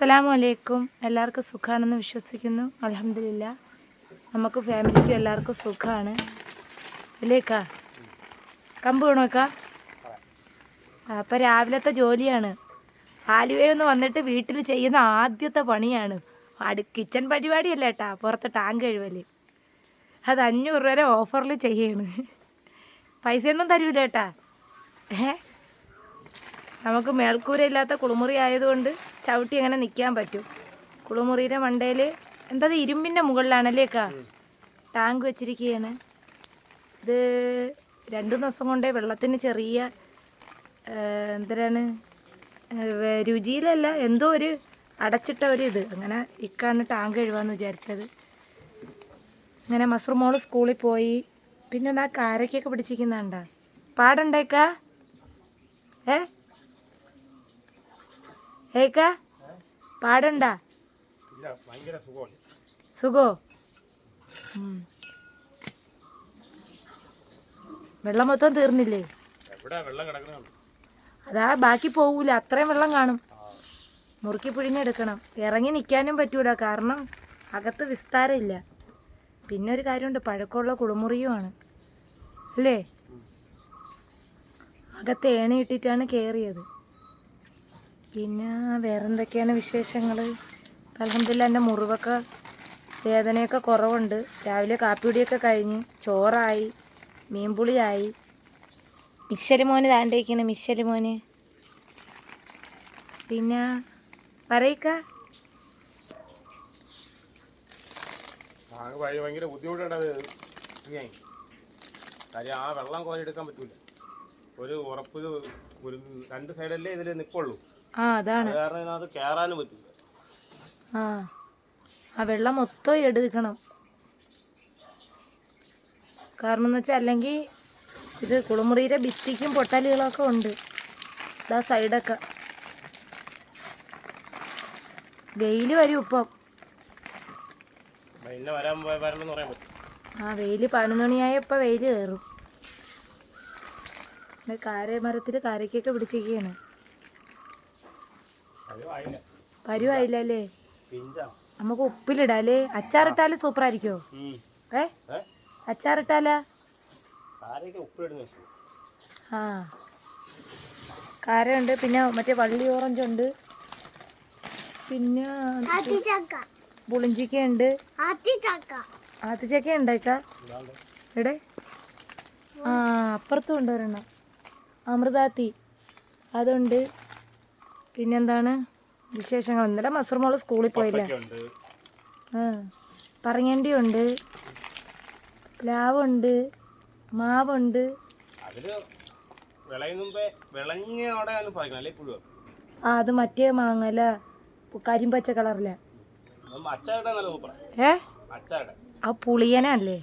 അസ്സലാമു അലൈക്കും എല്ലാവർക്കും സുഖമാണെന്ന് വിശ്വസിക്കുന്നു. അലഹമില്ല നമുക്ക് ഫാമിലിക്കും എല്ലാവർക്കും സുഖമാണ് ഇല്ലേക്കാ കമ്പ് വേണോക്കാ? അപ്പം രാവിലത്തെ ജോലിയാണ്. ആലുവയൊന്ന് വന്നിട്ട് വീട്ടിൽ ചെയ്യുന്ന ആദ്യത്തെ പണിയാണ്. അടു കിച്ചൺ പരിപാടിയല്ല കേട്ടാ പുറത്ത് ടാങ്ക് കഴിവൽ അത് അഞ്ഞൂറ് രൂപ ഓഫറിൽ ചെയ്യാണ്. പൈസയൊന്നും തരൂല കേട്ടാ. ഏ നമുക്ക് മേൽക്കൂര ഇല്ലാത്ത കുളിമുറി ആയതുകൊണ്ട് ചവിട്ടി അങ്ങനെ നിൽക്കാൻ പറ്റും. കുളിമുറിയുടെ മണ്ടയിൽ എന്താ ഇരുമ്പിന്റെ മുകളിലാണല്ലേ കാ ടാങ്ക് വെച്ചിരിക്കുകയാണ് ഇത് രണ്ടു ദിവസം കൊണ്ടേ വെള്ളത്തിന് ചെറിയ എന്തരാണ് രുചിയിലല്ല എന്തോ ഒരു അടച്ചിട്ട ഒരു ഇത്. അങ്ങനെ ഇക്കാണ് ടാങ്ക് എഴുവാന്ന് വിചാരിച്ചത്. അങ്ങനെ മസ്റുമോൾ സ്കൂളിൽ പോയി. പിന്നെ ആ കാരക്കൊക്കെ പിടിച്ചിരിക്കുന്നുണ്ടാ? പാടുണ്ടേക്കാ ഏ? ഏക്കാ? പാടണ്ട. സുഖോ? വെള്ളം മൊത്തം തീർന്നില്ലേ? അതാ ബാക്കി പോവൂല അത്രയും വെള്ളം കാണും. മുറുക്കി പിഴിഞ്ഞെടുക്കണം ഇറങ്ങി നിൽക്കാനും പറ്റൂല കാരണം അകത്ത് വിസ്താരമില്ല. പിന്നെ ഒരു കാര്യമുണ്ട് പഴക്കമുള്ള കുളിമുറിയുമാണ്. അല്ലേ? അകത്ത് ഏണി ഇട്ടിട്ടാണ് കയറിയത് പിന്നെ വേറെന്തൊക്കെയാണ് വിശേഷങ്ങൾ അലഹമില്ല എന്റെ മുറിവൊക്കെ വേദനയൊക്കെ കുറവുണ്ട്. രാവിലെ കാപ്പിപൊടിയൊക്കെ കഴിഞ്ഞ് ചോറായി മീൻപുളിയായി. മിശ്ശലി മോന് താണ്ടേക്കാണ് മിശ്ശലി മോന്. പിന്നെ പറയിക്ക. ഭയങ്കര ബുദ്ധിമുട്ടുണ്ട് ചെയ്യാൻ കാര്യം ആ വെള്ളം കോരിയെടുക്കാൻ പറ്റൂല. ഒരു ഉറപ്പ് രണ്ട് സൈഡല്ലേ ഇതിൽ നിൽക്കുള്ളൂ ആ അതാണ്. കാരണം ഇതിനകത്ത് കയറാനും പറ്റില്ല. ആ ആ വെള്ളം മൊത്തം എടുക്കണം. കാരണം എന്ന് വെച്ചാൽ അല്ലെങ്കിൽ ഇത് കുളിമുറിയിലെ ഭിത്തിക്കും പൊട്ടലുകളൊക്കെ ഉണ്ട്. ഇതാ സൈഡൊക്കെ. വെയിൽ വരും ഇപ്പം. ആ വെയിൽ പതിനൊന്ന് മണിയായ ഇപ്പം വെയിൽ കയറും കാരമരത്തിൽ കാരക്കൊക്കെ പിടിച്ചിരിക്കുകയാണ് പരുവായില്ല അല്ലേ നമുക്ക് ഉപ്പിലിടാല്ലേ? അച്ചാറിട്ടാൽ സൂപ്പർ ആയിരിക്കോ. ഏ? അച്ചാറിട്ടാലാ? ആ. കാരമുണ്ട് പിന്നെ മറ്റേ വള്ളി ഓറഞ്ച് ഉണ്ട്. പിന്നെ പുളിഞ്ചിക്ക ഉണ്ട് ആത്തിച്ചക്ക. ഉണ്ടാക്ക ഇതാണ്ട്. ആ അപ്പുറത്തും ഉണ്ട് ഒരെണ്ണം. അമൃതാത്തി. അതുണ്ട്. പിന്നെന്താണ്? വിശേഷങ്ങൾ. ഇന്നലെ മസർമോൾ സ്കൂളിൽ പോയില്ല? ആ. പറങ്ങേണ്ടിയുണ്ട്. പ്ലാവുണ്ട്. മാവുണ്ട്. ആ അത് മറ്റേ മാങ്ങല കരിമ്പച്ച കളറിലെ. അച്ചാറിടാൻ നല്ല സൂപ്പറാ. ഏ? ആ പുളിയനല്ലേ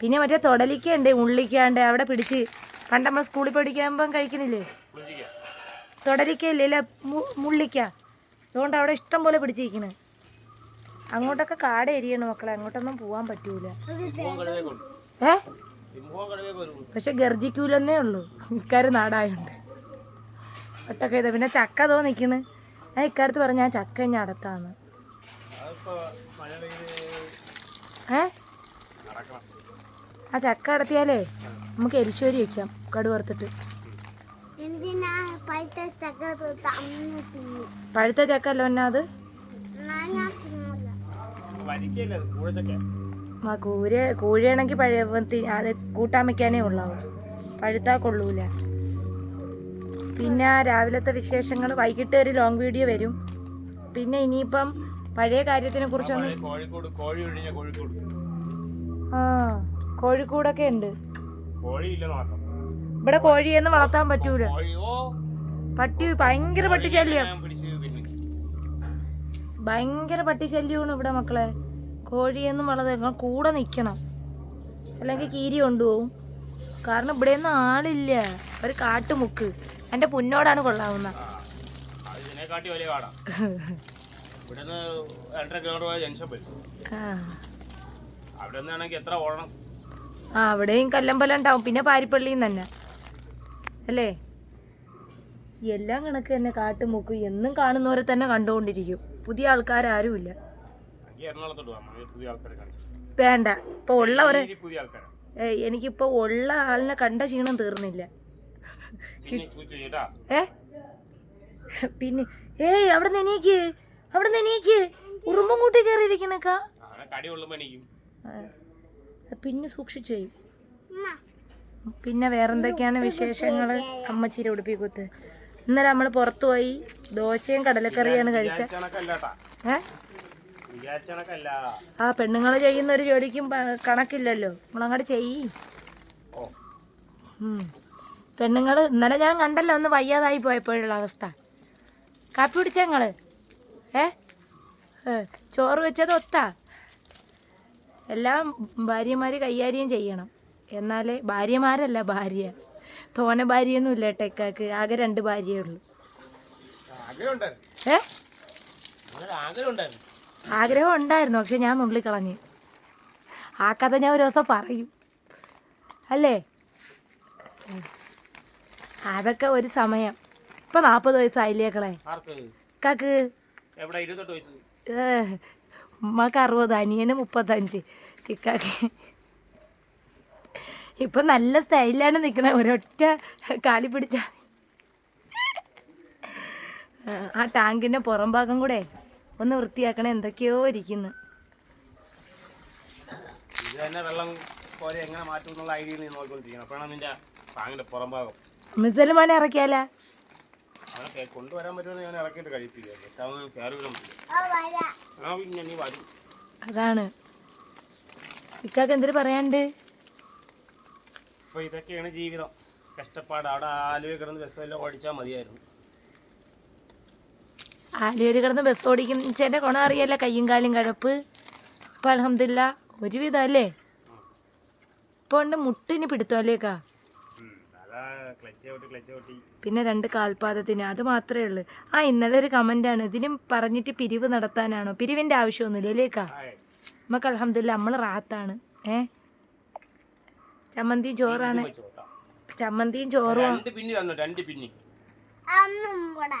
പിന്നെ മറ്റേ തൊടലിക്കുണ്ട് ഉള്ളിക്കാണ്ട്. അവിടെ പിടിച്ച്. പണ്ട് നമ്മൾ സ്കൂളിൽ പഠിക്കുമ്പം കഴിക്കുന്നില്ലേ? മു- മുള്ളിക്ക. അതുകൊണ്ട് അവിടെ ഇഷ്ടം പോലെ പിടിച്ചിരിക്കണ്. അങ്ങോട്ടൊക്കെ കാട് എരിയാണ് മക്കളെ. അങ്ങോട്ടൊന്നും പോവാൻ പറ്റൂല. ഏ? പക്ഷെ ഗർജിക്കൂലെന്നേ ഉള്ളൂ. ഇക്കാര് നാടായുണ്ട്. ഒട്ടൊക്കെ ഇത്. പിന്നെ ചക്ക തോ നിൽക്കണ് ഞാൻ ഇക്കാലത്ത് പറഞ്ഞ ഞാൻ ചക്ക ഞാൻ അടത്താന്ന് ഏ? ആ ചക്ക അടത്തിയാലേ നമുക്ക് എരിശ്ശേരി വെക്കാം. കടു വറുത്തിട്ട് എന്തിനാ? പഴുത്ത ചക്ക അല്ലോ എന്നാ അത്? ഞാൻ തിന്നില്ല വരിക്കല്ലേ അത് ആ കൂര കൂഴയാണെങ്കിൽ പഴയ അത് കൂട്ടാൻ വെക്കാനേ ഉള്ളാവും. പഴുത്താ കൊള്ളൂല. പിന്നെ രാവിലത്തെ വിശേഷങ്ങൾ വൈകിട്ട് ഒരു ലോങ് വീഡിയോ വരും. പിന്നെ ഇനിയിപ്പം പഴയ കാര്യത്തിനെ കുറിച്ചൊന്നും ആ കോഴിക്കൂടൊക്കെ ഉണ്ട്. ഇവിടെ കോഴിയൊന്നും വളർത്താൻ പറ്റൂല. പട്ടി ഭയങ്കര പട്ടി ശല്യം. ഭയങ്കര പട്ടി ശല്യമാണ് ഇവിടെ മക്കളെ. കോഴിയൊന്നും വളരെ നിങ്ങൾ കൂടെ നിൽക്കണം അല്ലെങ്കിൽ കീരി കൊണ്ടുപോകും. കാരണം ഇവിടെ ഒന്നും ആളില്ല. ഒരു കാട്ടുമുക്ക്. എന്റെ പുന്നോടാണ് കൊള്ളാവുന്ന ആ അവിടെയും കല്ലമ്പലം ഉണ്ടാവും. പിന്നെ പാരിപ്പള്ളിയും തന്നെ. അല്ലേ? എല്ലാം കണക്ക് തന്നെ കാട്ടുമുക്ക് എന്നും കാണുന്നവരെ തന്നെ കണ്ടുകൊണ്ടിരിക്കും. പുതിയ ആൾക്കാരാരുമില്ല. വേണ്ട. ഇപ്പൊ ഉള്ളവരെ എനിക്കിപ്പോ ഉള്ള ആളിനെ കണ്ട ക്ഷീണം തീർന്നില്ല. ഏ? പിന്നെ ഏയ് അവിടെ എണീക്ക്. അവിടെ എണീക്ക്. ഉറുമ്പും കൂട്ടി കയറിയിരിക്കണക്കാ. പിന്നെ സൂക്ഷിച്ചു ചെയ്യും പിന്നെ വേറെന്തൊക്കെയാണ് വിശേഷങ്ങൾ അമ്മച്ചിരി ഉടുപ്പി കുത്ത്. ഇന്നലെ നമ്മൾ പുറത്തു പോയി ദോശയും കടലക്കറിയാണ് കഴിച്ച. ആ പെണ്ണുങ്ങൾ ചെയ്യുന്ന ഒരു ജോലിക്കും കണക്കില്ലല്ലോ. നമ്മളങ്ങോട്ട് ചെയ്യ്. പെണ്ണുങ്ങൾ ഇന്നലെ ഞാൻ കണ്ടല്ലോ ഒന്ന് വയ്യാതായി പോയപ്പോഴുള്ള അവസ്ഥ. കാപ്പി കുടിച്ച ഞങ്ങൾ ഏ? ഏ, ചോറ് വെച്ചത് ഒത്താ? എല്ലാം ഭാര്യമാർ കൈകാര്യം ചെയ്യണം. എന്നാലേ ഭാര്യമാരല്ല ഭാര്യ. തോനെ ഭാര്യയൊന്നും ഇല്ല ടെക്കാക്ക് ആകെ രണ്ട് ഭാര്യയേ ഉള്ളൂ. ആഗ്രഹം ഉണ്ടായിരുന്നു ഏ ആഗ്രഹം ഉണ്ടായിരുന്നു പക്ഷെ ഞാൻ നുള്ളിക്കളഞ്ഞു ആ കഥ ഞാൻ ഒരു ദിവസം പറയും. അല്ലേ. അതൊക്കെ ഒരു സമയം. ഇപ്പൊ നാപ്പത് വയസ്സായില്ലേക്കളെ കാക്ക് ഉമ്മക്ക് അറുപത് അനിയന് മുപ്പത്തഞ്ച്. ഇക്കാക്ക് ഇപ്പം നല്ല സ്റ്റൈലാണ് നിക്കണേ. ഒരൊറ്റ കാലി പിടിച്ചാൽ ആ ടാങ്കിന്റെ പുറം ഭാഗം കൂടെ ഒന്ന് വൃത്തിയാക്കണേ. എന്തൊക്കെയോ ഇരിക്കുന്നു. മിസലുമാനെ ഇറക്കിയാല വെള്ളം പോലെ എങ്ങനെ മാറ്റും എന്നുള്ള ഐഡിയ നീ നോക്കിക്കൊണ്ടിരിക്കണം. അപ്പോഴാണ് നിന്റെ താങ്ങിന്റെ പുറം മിസൽമാനെ ഇറക്കിയാലാ? അവനൊക്കെ കൊണ്ടുവരാൻ പറ്റുമെന്ന് ഞാൻ ഇറക്കിയിട്ട് അതാണ്. ഇക്കാക്ക് എന്തിനു പറയാണ്ട് അപ്പോൾ ഇതൊക്കെയാണ് ജീവിതം. കഷ്ടപ്പാട്. അവിടെ ആലുവ കിടന്ന് ബസ്സെല്ലാം ഓടിച്ചാൽ മതിയായിരുന്നു. ആലുവയിൽ കിടന്ന് ബസ് ഓടിക്കുന്നതിന്റെ ഗുണം അറിയാല്ല കയ്യും കാലും കഴപ്പ്. ഇപ്പം അലഹമില്ല ഒരുവിധം അല്ലേ? ഇപ്പോൾ ഉണ്ട് മുട്ടിന് ഔട്ടി പിന്നെ രണ്ട് കാൽപാദത്തിന് അത് മാത്രമേ ഉള്ളൂ. ആ ഇന്നലെ ഒരു ആണ്. ഇതിനും പറഞ്ഞിട്ട് പിരിവ് നടത്താനാണോ? പിരിവിന്റെ ആവശ്യമൊന്നുമില്ല അല്ലേക്കാ. നമുക്ക് അലഹമില്ല നമ്മൾ റാത്താണ്. ഏ? ചമ്മന്തിയും ചോറാണ്. ചമ്മന്തിയും ചോറും രണ്ട് പിന്നി തന്നു രണ്ട് പിന്നി അന്നും കൂടെ.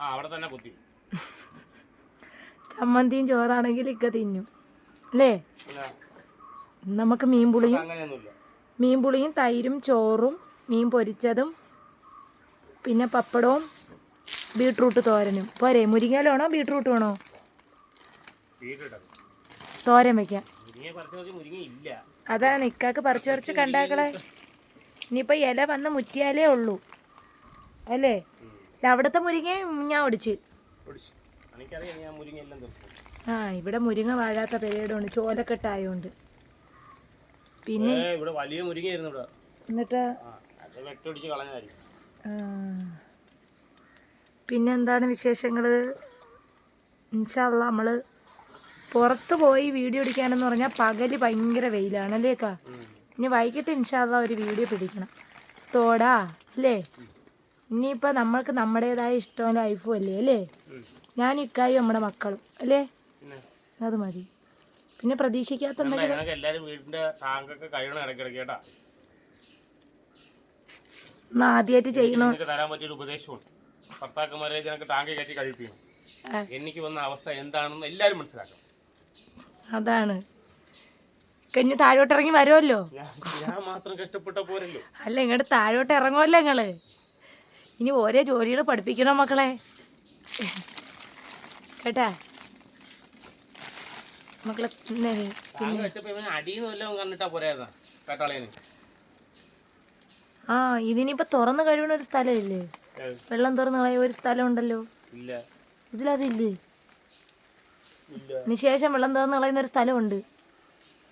ആ അവിടെ തന്നെ കുത്തി. ചമ്മന്തിയും ചോറാണെങ്കിൽ ഇക്ക തിന്നും. അല്ലേ? നമുക്ക് മീൻപുളിയും അങ്ങനെയൊന്നുമില്ല. മീൻ പുളിയും തൈരും ചോറും മീൻ പൊരിച്ചതും പിന്നെ പപ്പടവും ബീട്രൂട്ട് തോരനും. പോരെ മുരിങ്ങയിലാണോ ബീട്രൂട്ട് വേണോ? തോരൻ വെക്കാം. അതാണ് ഇക്കാക്ക് പറിച്ചു പറിച്ച് കണ്ടാക്കളെ. ഇനിയിപ്പോൾ ഇല വന്ന് മുറ്റിയാലേ ഉള്ളൂ. അല്ലേ? അവിടത്തെ മുരിങ്ങ ഞാൻ ഒടിച്ച്. ആ ഇവിടെ മുരിങ്ങ വാഴാത്ത പെരേടുണ്ട് ചോലക്കെട്ടായോണ്ട് പിന്നെ ഇവിടെ വലിയ മുരിങ്ങ ഇവിടെ. എന്നിട്ട്? പിന്നെ എന്താണ് വിശേഷങ്ങൾ ഇൻഷാല്ല നമ്മൾ പുറത്ത് പോയി വീഡിയോ എടുക്കാനെന്ന് പറഞ്ഞാൽ പകൽ ഭയങ്കര വെയിലാണ് അല്ലേക്കാ ഇനി വൈകിട്ട് ഇൻഷാല്ല ഒരു വീഡിയോ പിടിക്കണം. തോടാ അല്ലേ? ഇനിയിപ്പോൾ നമ്മൾക്ക് നമ്മുടേതായ ഇഷ്ടവും ലൈഫും അല്ലേ അല്ലേ? ഞാൻ ഇക്കായും നമ്മുടെ മക്കളും അല്ലേ? അത് മതി. പിന്നെ പ്രതീക്ഷിക്കാത്ത എന്തെങ്കിലും? ആദ്യമായിട്ട് ചെയ്യണോ? തരാൻ പറ്റിയൊരു ഉപദേശമുണ്ട്. ഭർത്താക്കന്മാരെ ഞങ്ങൾക്ക് ടാങ്ക് കയറ്റി കഴിപ്പിക്കണം. ആ, എനിക്ക് വന്ന അവസ്ഥ എന്താണെന്ന് എല്ലാവരും മനസ്സിലാക്കണം. അതാണ്. കഴിഞ്ഞ് താഴോട്ട് ഇറങ്ങി വരുമല്ലോ അല്ല ഇങ്ങോട്ട് താഴോട്ട് ഇറങ്ങുമല്ലോ ഞങ്ങൾ ഇനി ഓരോ ജോലികൾ പഠിപ്പിക്കണോ മക്കളെ? കേട്ടാ? മക്കളെ ആ ഇതിനിപ്പോ തുറന്നു കഴിയണ ഒരു സ്ഥലമില്ലേ വെള്ളം തുറന്നു കളയ ഒരു സ്ഥലം ഉണ്ടല്ലോ? ഇതിലതില്ലേ? നിശേഷം വെള്ളം തുറന്ന് കളയുന്ന ഒരു സ്ഥലമുണ്ട്.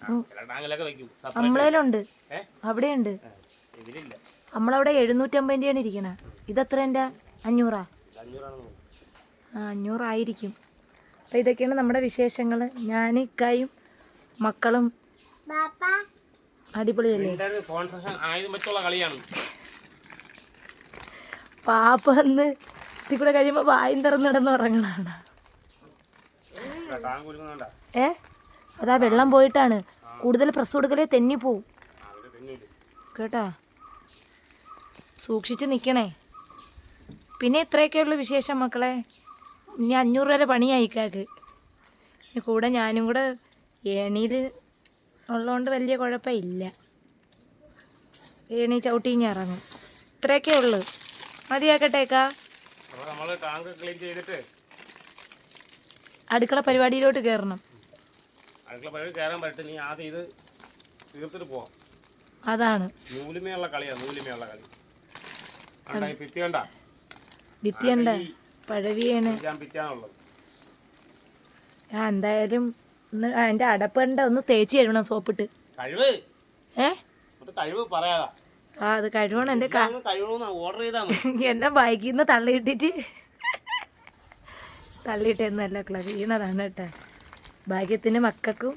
അമ്പളയിലുണ്ട്. നമ്മളേലുണ്ട്? അവിടെയുണ്ട്. നമ്മളവിടെ എഴുന്നൂറ്റമ്പത് രൂപയാണ് ഇരിക്കണ. ഇതെത്ര എന്റെ? അഞ്ഞൂറാ. ആ അഞ്ഞൂറായിരിക്കും. അപ്പോൾ ഇതൊക്കെയാണ് നമ്മുടെ വിശേഷങ്ങൾ ഞാൻ ഇക്കായും മക്കളും. ബാപ്പ. അടിപൊളിയല്ലേ? പാപ്പ എന്ന് ഇത്തിക്കൂടെ കൂടെ കഴിയുമ്പോൾ വായും തുറന്നിടന്ന് ഉറങ്ങണാണ് ഏ? അതാ വെള്ളം പോയിട്ടാണ്. കൂടുതൽ പ്രസ് കൊടുക്കലേ തെന്നി പോവും. കേട്ടാ? സൂക്ഷിച്ച് നിൽക്കണേ പിന്നെ ഇത്രയൊക്കെയുള്ള വിശേഷം മക്കളെ. ഇനി അഞ്ഞൂറ് വരെ കാക്ക്. ഇനി കൂടെ ഞാനും കൂടെ ഏണിയിൽ ഉള്ളതുകൊണ്ട് വലിയ കുഴപ്പമില്ല. ഏണി ചവിട്ടി ഞാൻ ഇറങ്ങും. ഇത്രയൊക്കെ ഉള്ളു. മതിയാക്കട്ടേക്കാ നമ്മൾ ടാങ്ക് ക്ലീൻ ചെയ്തിട്ട് അടുക്കള പരിപാടിയിലോട്ട് കയറണം അടുക്കള പരിപാടി കയറാൻ പറ്റും നീ ആദ്യം ഇത് തീർത്തിട്ട് പോവാം. അതാണ്. നൂലിമയുള്ള കളിയാണ് നൂലിമയുള്ള കളി. കണ്ടാ ഈ ഭിത്തി കണ്ട? ഭിത്തിയുണ്ട. പഴവിയാണ് ഞാൻ ആ എന്തായാലും ഒന്ന് അതിന്റെ അടപ്പണ്ട? ഒന്ന് തേച്ച് കഴുകണം സോപ്പിട്ട്. കഴിവ്. ഏ? കഴിവ് പറയാതാ. ആ അത് കഴിവണം. എന്റെ എന്നെ ബൈക്കിൽ നിന്ന് തള്ളിയിട്ടിട്ട് തള്ളിയിട്ടെന്നല്ല ക്ലബ് വീണതാണ് കേട്ടോ. ഭാഗ്യത്തിന് മക്കൾക്കും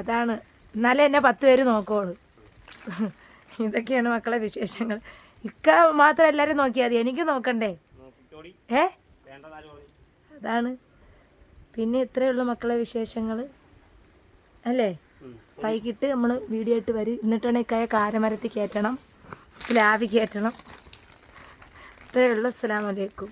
അതാണ്. എന്നാലേ എന്നെ പത്ത് പേര് നോക്കോളൂ ഇതൊക്കെയാണ് മക്കളെ വിശേഷങ്ങൾ. ഇക്ക മാത്രം എല്ലാവരും നോക്കിയാൽ മതി. എനിക്ക് നോക്കണ്ടേ? ഏ? അതാണ്. പിന്നെ ഇത്രയേ ഉള്ളൂ മക്കളെ വിശേഷങ്ങൾ. അല്ലേ? വൈകിട്ട് നമ്മൾ വീഡിയോ ആയിട്ട് വരും. എന്നിട്ടാണ് ഇക്കായ കാരമരത്തിൽ കയറ്റണം. സ്ലാബിൽ കയറ്റണം. ഇത്രയേ ഉള്ളൂ. അസ്സലാമലൈക്കും